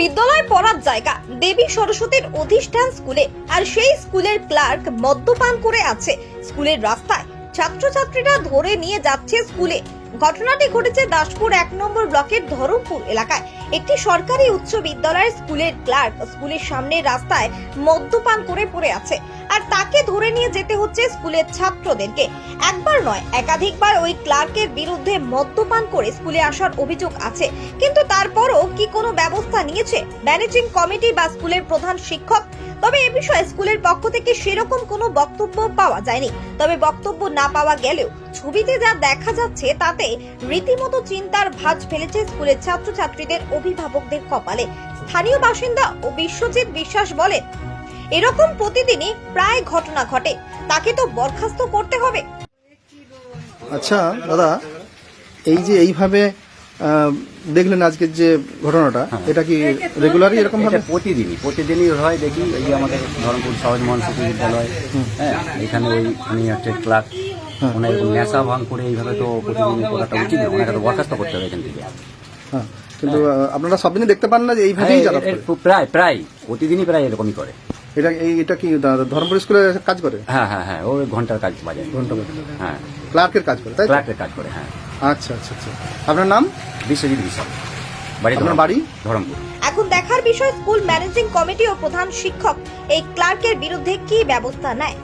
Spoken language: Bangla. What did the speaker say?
বিদ্যালয় পড়ার জায়গা। দেবী সরস্বতীর অধিষ্ঠান স্কুলে। আর সেই স্কুলের ক্লার্ক মদ্যপান করে আছে। স্কুলের রাস্তায় ছাত্রছাত্রীরা ধরে নিয়ে যাচ্ছে স্কুলে। ঘটনাটি ঘটেছে দাসপুর এক নম্বর ব্লকের ধরমপুর এলাকায়। একটি সরকারি উচ্চ বিদ্যালয়ের স্কুলের ক্লার্ক স্কুলের সামনে রাস্তায় মদ্যপান করে পড়ে আছে আর তাকে ধরে নিয়ে যেতে হচ্ছে স্কুলের ছাত্রদেরকে। একবার নয়, একাধিকবার ওই ক্লার্কের বিরুদ্ধে মদ্যপান করে স্কুলে আসার অভিযোগ আছে। কিন্তু তারপরও কি কোনো ব্যবস্থা নিয়েছে? ম্যানেজিং কমিটি বা স্কুলের প্রধান শিক্ষক? তবে এ বিষয়ে স্কুলের পক্ষ থেকে সেরকম কোনো বক্তব্য পাওয়া যায়নি। তবে বক্তব্য না পাওয়া গেলেও ছবিতে যা দেখা যাচ্ছে তাতে রীতিমতো চিন্তার ভাঁজ ফেলেছে স্কুলের ছাত্রছাত্রীদের অভিভাবকদের কপালে। স্থানীয় বাসিন্দা ও বিশ্বজিৎ বিশ্বাস বলে এরকম প্রতিদিনই প্রায় ঘটনা ঘটে। তাকে তো বরখাস্ত করতে হবে। আচ্ছা দাদা এই যে এইভাবে দেখলেন আজকের যে ঘটনাটা এটা কি রেগুলারই এরকম ভাবে প্রতিদিনই প্রতিদিনই হয়। দেখি এই যে আমাদের ধরমপুর সহজ মহন বিদ্যালয় হ্যাঁ এখানে ওই উনি হচ্ছে ক্লার্ক ওনার এরকম নেশা ভাঙ করে এইভাবে তো প্রতিদিনই করাটা উচিত না ওনাকে তো বরখাস্ত করতে হবে এখান থেকে। হ্যাঁ কিন্তু আপনারা সব দিনই দেখতে পান না যে এইভাবেই হ্যাঁ, যারা প্রায় প্রায় প্রতিদিনই প্রায় এরকমই করে। এটা এই এটা কি ধর্মপুর স্কুলে কাজ করে? হ্যাঁ হ্যাঁ হ্যাঁ ও ঘণ্টার কাজ বাজে ঘণ্টা বাজে। হ্যাঁ। ক্লার্কের কাজ করে তাই ক্লার্কের কাজ করে হ্যাঁ। আচ্ছা আচ্ছা আচ্ছা। আপনার নাম? বিশ্বজিৎ বিশ্বাস। বাড়ি আপনার বাড়ি? ধরমপুর। এখন দেখার বিষয় স্কুল ম্যানেজিং কমিটি ও প্রধান শিক্ষক এই ক্লার্কের বিরুদ্ধে কি ব্যবস্থা নেয়?